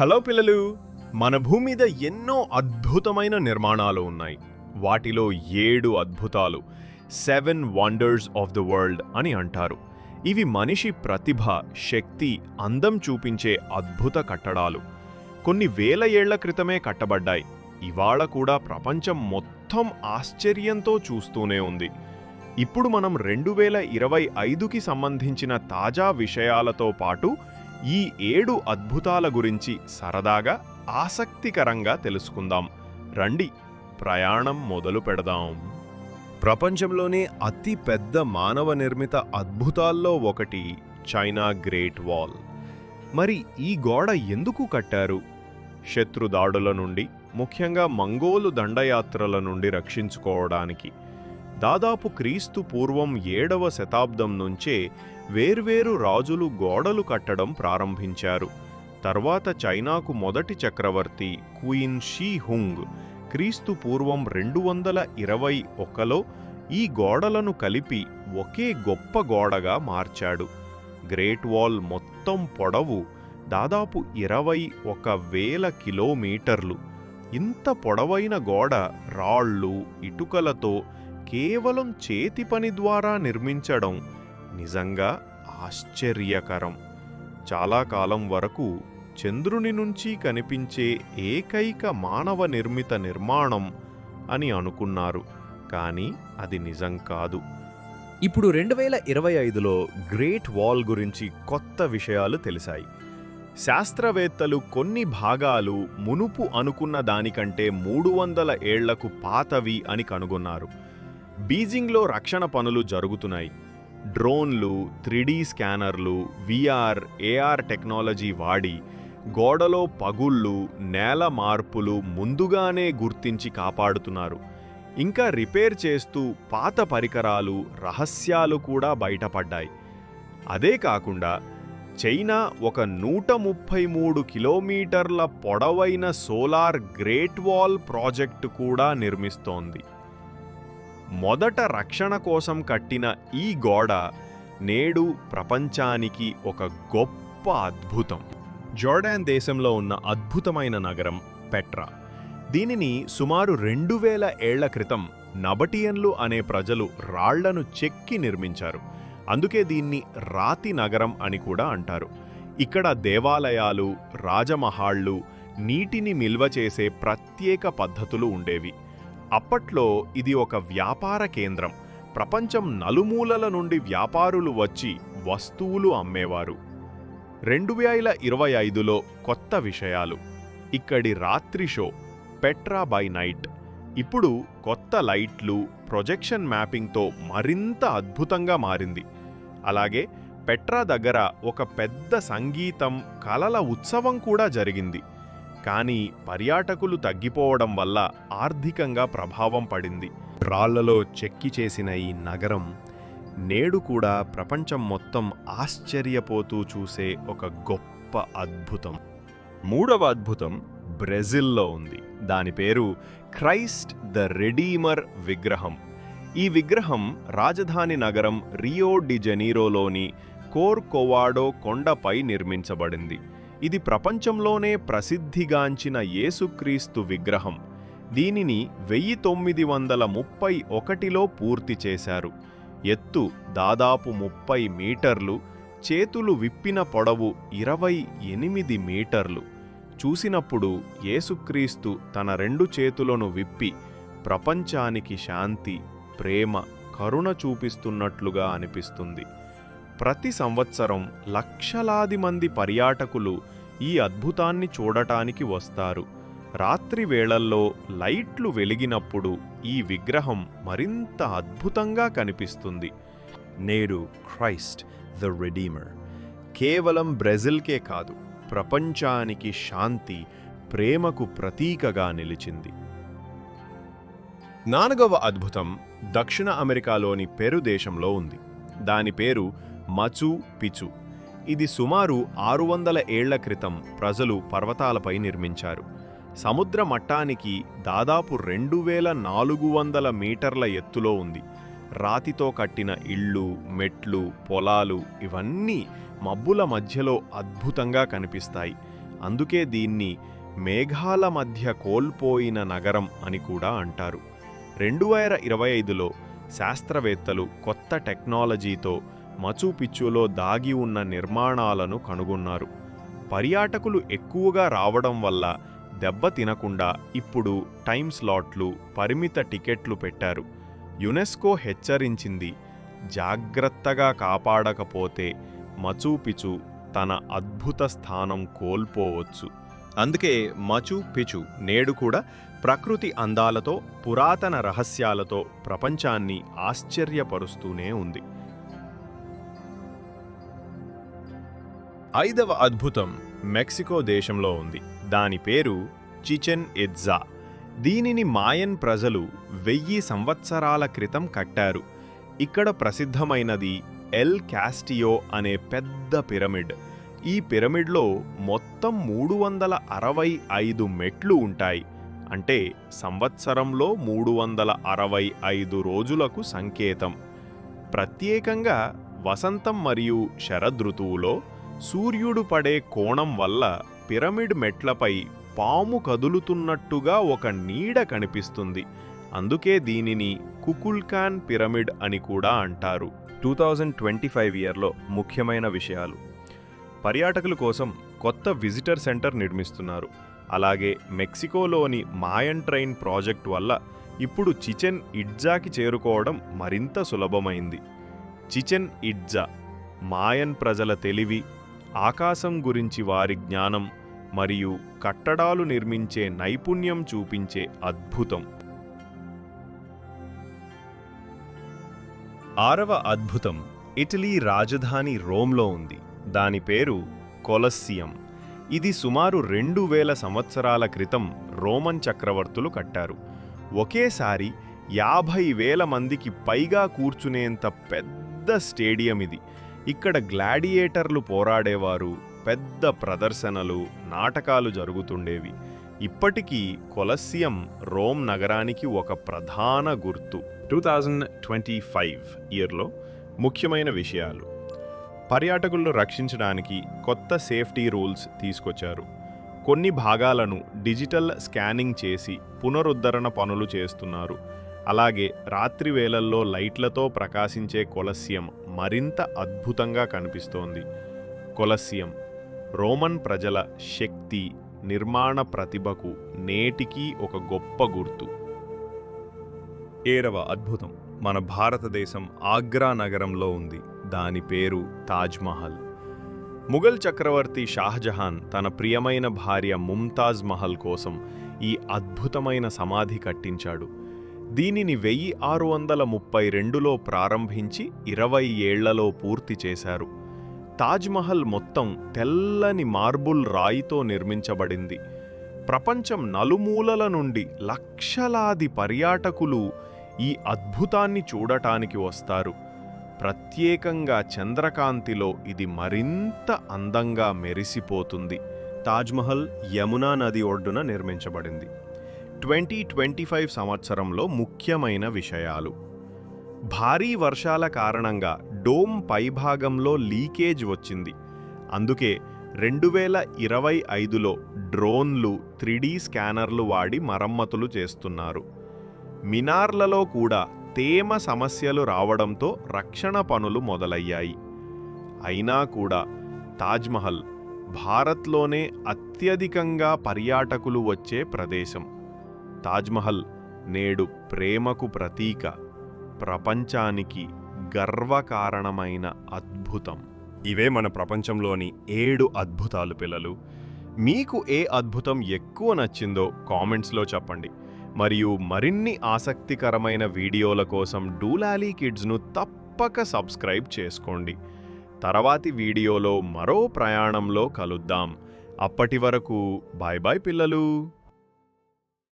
Hello పిల్లలు మన భూమి మీద ఎన్నో అద్భుతమైన నిర్మాణాలు ఉన్నాయి. వాటిలో ఏడు అద్భుతాలు seven wonders of the world అని అంటారు. ఇవి మనిషి ప్రతిభ శక్తి అందం చూపించే అద్భుత కట్టడాలు. కొన్ని వేల ఏళ్ళ క్రితమే కట్టబడ్డాయి. ఇవాళ కూడా ప్రపంచం మొత్తం ఆశ్చర్యంతో చూస్తూనే ఉంది. ఇప్పుడు మనం రెండు వేల ఇరవై ఐదుకి సంబంధించిన తాజా విషయాలతో పాటు ఈ ఏడు అద్భుతాల గురించి సరదాగా ఆసక్తికరంగా తెలుసుకుందాం. రండి ప్రయాణం మొదలు పెడదాం. ప్రపంచంలోనే అతి పెద్ద మానవ నిర్మిత అద్భుతాల్లో ఒకటి చైనా గ్రేట్ వాల్. మరి ఈ గోడ ఎందుకు కట్టారు? శత్రు దాడుల నుండి ముఖ్యంగా మంగోలు దండయాత్రల నుండి రక్షించుకోవడానికి. దాదాపు క్రీస్తు పూర్వం ఏడవ శతాబ్దం నుంచే వేర్వేరు రాజులు గోడలు కట్టడం ప్రారంభించారు. తర్వాత చైనాకు మొదటి చక్రవర్తి క్వీన్ షీ హుంగ్ క్రీస్తు పూర్వం రెండు వందల ఇరవై ఒకలో ఈ గోడలను కలిపి ఒకే గొప్ప గోడగా మార్చాడు. గ్రేట్ వాల్ మొత్తం పొడవు దాదాపు ఇరవై ఒక వేల కిలోమీటర్లు. ఇంత పొడవైన గోడ రాళ్ళు ఇటుకలతో కేవలం చేతి పని ద్వారా నిర్మించడం నిజంగా ఆశ్చర్యకరం. చాలా కాలం వరకు చంద్రుని నుంచి కనిపించే ఏకైక మానవ నిర్మిత నిర్మాణం అని అనుకున్నారు కానీ అది నిజం కాదు. ఇప్పుడు రెండు వేల ఇరవై ఐదులో గ్రేట్ వాల్ గురించి కొత్త విషయాలు తెలిసాయి. శాస్త్రవేత్తలు కొన్ని భాగాలు మునుపు అనుకున్న దానికంటే మూడు వందల ఏళ్ళకు పాతవి అని కనుగొన్నారు. బీజింగ్లో రక్షణ పనులు జరుగుతున్నాయి. డ్రోన్లు త్రీడీ స్కానర్లు విఆర్ ఏఆర్ టెక్నాలజీ వాడి గోడలో పగుళ్ళు నేల మార్పులు ముందుగానే గుర్తించి కాపాడుతున్నారు. ఇంకా రిపేర్ చేస్తూ పాత పరికరాలు రహస్యాలు కూడా బయటపడ్డాయి. అదే కాకుండా చైనా ఒక నూట ముప్పై మూడు కిలోమీటర్ల పొడవైన సోలార్ గ్రేట్ వాల్ ప్రాజెక్టు కూడా నిర్మిస్తోంది. మొదట రక్షణ కోసం కట్టిన ఈ గోడ నేడు ప్రపంచానికి ఒక గొప్ప అద్భుతం. జోర్డాన్ దేశంలో ఉన్న అద్భుతమైన నగరం పెట్రా. దీనిని సుమారు రెండు వేల ఏళ్ళ క్రితం నబటియన్లు అనే ప్రజలు రాళ్ళను చెక్కి నిర్మించారు. అందుకే దీన్ని రాతి నగరం అని కూడా అంటారు. ఇక్కడ దేవాలయాలు రాజమహాళ్ళు నీటిని నిల్వ చేసే ప్రత్యేక పద్ధతులు ఉండేవి. అప్పట్లో ఇది ఒక వ్యాపార కేంద్రం. ప్రపంచం నలుమూలల నుండి వ్యాపారులు వచ్చి వస్తువులు అమ్మేవారు. రెండు వేల ఇరవై ఐదులో కొత్త విషయాలు. ఇక్కడి రాత్రి షో పెట్రా బై నైట్. ఇప్పుడు కొత్త లైట్లు ప్రొజెక్షన్ మ్యాపింగ్తో మరింత అద్భుతంగా మారింది. అలాగే పెట్రా దగ్గర ఒక పెద్ద సంగీతం కలల ఉత్సవం కూడా జరిగింది. కానీ పర్యాటకులు తగ్గిపోవడం వల్ల ఆర్థికంగా ప్రభావం పడింది. రాళ్ళలో చెక్కి చేసిన ఈ నగరం నేడు కూడా ప్రపంచం మొత్తం ఆశ్చర్యపోతూ చూసే ఒక గొప్ప అద్భుతం. మూడవ అద్భుతం బ్రెజిల్లో ఉంది. దాని పేరు క్రైస్ట్ ద రెడీమర్ విగ్రహం. ఈ విగ్రహం రాజధాని నగరం రియో డి కోర్ కోర్కోవాడో కొండపై నిర్మించబడింది. ఇది ప్రపంచంలోనే ప్రసిద్ధిగాంచిన యేసుక్రీస్తు విగ్రహం. దీనిని వెయ్యి తొమ్మిది వందల ముప్పై ఒకటిలో పూర్తి చేశారు. ఎత్తు దాదాపు ముప్పై మీటర్లు చేతులు విప్పిన పొడవు ఇరవై ఎనిమిది మీటర్లు. చూసినప్పుడు యేసుక్రీస్తు తన రెండు చేతులను విప్పి ప్రపంచానికి శాంతి ప్రేమ కరుణ చూపిస్తున్నట్లుగా అనిపిస్తుంది. ప్రతి సంవత్సరం లక్షలాది మంది పర్యాటకులు ఈ అద్భుతాన్ని చూడటానికి వస్తారు. రాత్రి వేళల్లో లైట్లు వెలిగినప్పుడు ఈ విగ్రహం మరింత అద్భుతంగా కనిపిస్తుంది. నేడు క్రైస్ట్ ద రెడీమర్. కేవలం బ్రెజిల్కే కాదు ప్రపంచానికి శాంతి ప్రేమకు ప్రతీకగా నిలిచింది. నాలుగవ అద్భుతం దక్షిణ అమెరికాలోని పెరు దేశంలో ఉంది. దాని పేరు మచు పిచు. ఇది సుమారు ఆరు వందల ఏళ్ళ క్రితం ప్రజలు పర్వతాలపై నిర్మించారు. సముద్ర మట్టానికి దాదాపు రెండు వేల నాలుగు వందల మీటర్ల ఎత్తులో ఉంది. రాతితో కట్టిన ఇళ్ళు మెట్లు పొలాలు ఇవన్నీ మబ్బుల మధ్యలో అద్భుతంగా కనిపిస్తాయి. అందుకే దీన్ని మేఘాల మధ్య కోల్పోయిన నగరం అని కూడా అంటారు. రెండు వేల ఇరవై ఐదులో శాస్త్రవేత్తలు కొత్త టెక్నాలజీతో మచూపిచ్చులో దాగి ఉన్న నిర్మాణాలను కనుగొన్నారు. పర్యాటకులు ఎక్కువగా రావడం వల్ల దెబ్బ తినకుండా ఇప్పుడు టైమ్ స్లాట్లు పరిమిత టికెట్లు పెట్టారు. యునెస్కో హెచ్చరించింది జాగ్రత్తగా కాపాడకపోతే మచూపిచు తన అద్భుత స్థానం కోల్పోవచ్చు. అందుకే మచు పిచు నేడు కూడా ప్రకృతి అందాలతో పురాతన రహస్యాలతో ప్రపంచాన్ని ఆశ్చర్యపరుస్తూనే ఉంది. ఐదవ అద్భుతం మెక్సికో దేశంలో ఉంది. దాని పేరు చిచెన్ ఇట్జా దీనిని మాయన్ ప్రజలు వెయ్యి సంవత్సరాల క్రితం కట్టారు. ఇక్కడ ప్రసిద్ధమైనది ఎల్ క్యాస్టియో అనే పెద్ద పిరమిడ్. ఈ పిరమిడ్లో మొత్తం మూడు వందల అరవై ఐదు మెట్లు ఉంటాయి. అంటే సంవత్సరంలో మూడు వందల అరవై ఐదు రోజులకు సంకేతం. ప్రత్యేకంగా వసంతం మరియు శరదృతువులో సూర్యుడు పడే కోణం వల్ల పిరమిడ్ మెట్లపై పాము కదులుతున్నట్టుగా ఒక నీడ కనిపిస్తుంది. అందుకే దీనిని కుకుల్కాన్ పిరమిడ్ అని కూడా అంటారు. టూ థౌజండ్ ట్వంటీ ఫైవ్ ఇయర్లో ముఖ్యమైన విషయాలు. పర్యాటకుల కోసం కొత్త విజిటర్ సెంటర్ నిర్మిస్తున్నారు. అలాగే మెక్సికోలోని మాయన్ ట్రైన్ ప్రాజెక్ట్ వల్ల ఇప్పుడు చిచెన్ ఇడ్జాకి చేరుకోవడం మరింత సులభమైంది. చిచెన్ ఇడ్జా మాయన్ ప్రజల తెలివి ఆకాశం గురించి వారి జ్ఞానం మరియు కట్టడాలు నిర్మించే నైపుణ్యం చూపించే అద్భుతం. ఆరవ అద్భుతం ఇటలీ రాజధాని రోమ్లో ఉంది. దాని పేరు కొలస్సియం. ఇది సుమారు రెండు వేల సంవత్సరాల క్రితం రోమన్ చక్రవర్తులు కట్టారు. ఒకేసారి యాభై వేల మందికి పైగా కూర్చునేంత పెద్ద స్టేడియం ఇది. ఇక్కడ గ్లాడియేటర్లు పోరాడేవారు పెద్ద ప్రదర్శనలు నాటకాలు జరుగుతుండేవి. ఇప్పటికీ కొలస్సియం రోమ్ నగరానికి ఒక ప్రధాన గుర్తు. టూ థౌజండ్ ట్వంటీ ఫైవ్ ఇయర్లో ముఖ్యమైన విషయాలు. పర్యాటకులను రక్షించడానికి కొత్త సేఫ్టీ రూల్స్ తీసుకొచ్చారు. కొన్ని భాగాలను డిజిటల్ స్కానింగ్ చేసి పునరుద్ధరణ పనులు చేస్తున్నారు. అలాగే రాత్రి వేళల్లో లైట్లతో ప్రకాశించే కొలస్యం మరింత అద్భుతంగా కనిపిస్తోంది. కొలస్యం రోమన్ ప్రజల శక్తి నిర్మాణ ప్రతిభకు నేటికీ ఒక గొప్ప గుర్తు. ఏడవ అద్భుతం మన భారతదేశం ఆగ్రా నగరంలో ఉంది. దాని పేరు తాజ్మహల్ ముఘల్ చక్రవర్తి షాహజహాన్ తన ప్రియమైన భార్య ముంతాజ్ మహల్ కోసం ఈ అద్భుతమైన సమాధి కట్టించాడు. దీనిని వెయ్యి ఆరు వందల ముప్పై రెండులో ప్రారంభించి ఇరవై ఏళ్ళలో పూర్తి చేశారు. తాజ్మహల్ మొత్తం తెల్లని మార్బుల్ రాయితో నిర్మించబడింది. ప్రపంచం నలుమూలల నుండి లక్షలాది పర్యాటకులు ఈ అద్భుతాన్ని చూడటానికి వస్తారు. ప్రత్యేకంగా చంద్రకాంతిలో ఇది మరింత అందంగా మెరిసిపోతుంది. తాజ్మహల్ యమునా నది ఒడ్డున నిర్మించబడింది. ట్వంటీ ట్వంటీ ఫైవ్ సంవత్సరంలో ముఖ్యమైన విషయాలు. భారీ వర్షాల కారణంగా డోమ్ పైభాగంలో లీకేజ్ వచ్చింది. అందుకే రెండు వేల ఇరవై ఐదులో డ్రోన్లు త్రీడీ స్కానర్లు వాడి మరమ్మతులు చేస్తున్నారు. మినార్లలో కూడా తేమ సమస్యలు రావడంతో రక్షణ పనులు మొదలయ్యాయి. అయినా కూడా తాజ్మహల్ భారత్లోనే అత్యధికంగా పర్యాటకులు వచ్చే ప్రదేశం. తాజ్మహల్ నేడు ప్రేమకు ప్రతీక ప్రపంచానికి గర్వకారణమైన అద్భుతం. ఇవే మన ప్రపంచంలోని ఏడు అద్భుతాలు పిల్లలు. మీకు ఏ అద్భుతం ఎక్కువ నచ్చిందో కామెంట్స్లో చెప్పండి. మరియు మరిన్ని ఆసక్తికరమైన వీడియోల కోసం డూలాలీ కిడ్స్ను తప్పక సబ్స్క్రైబ్ చేసుకోండి. తర్వాతి వీడియోలో మరో ప్రయాణంలో కలుద్దాం. అప్పటి వరకు బాయ్ బాయ్ పిల్లలు!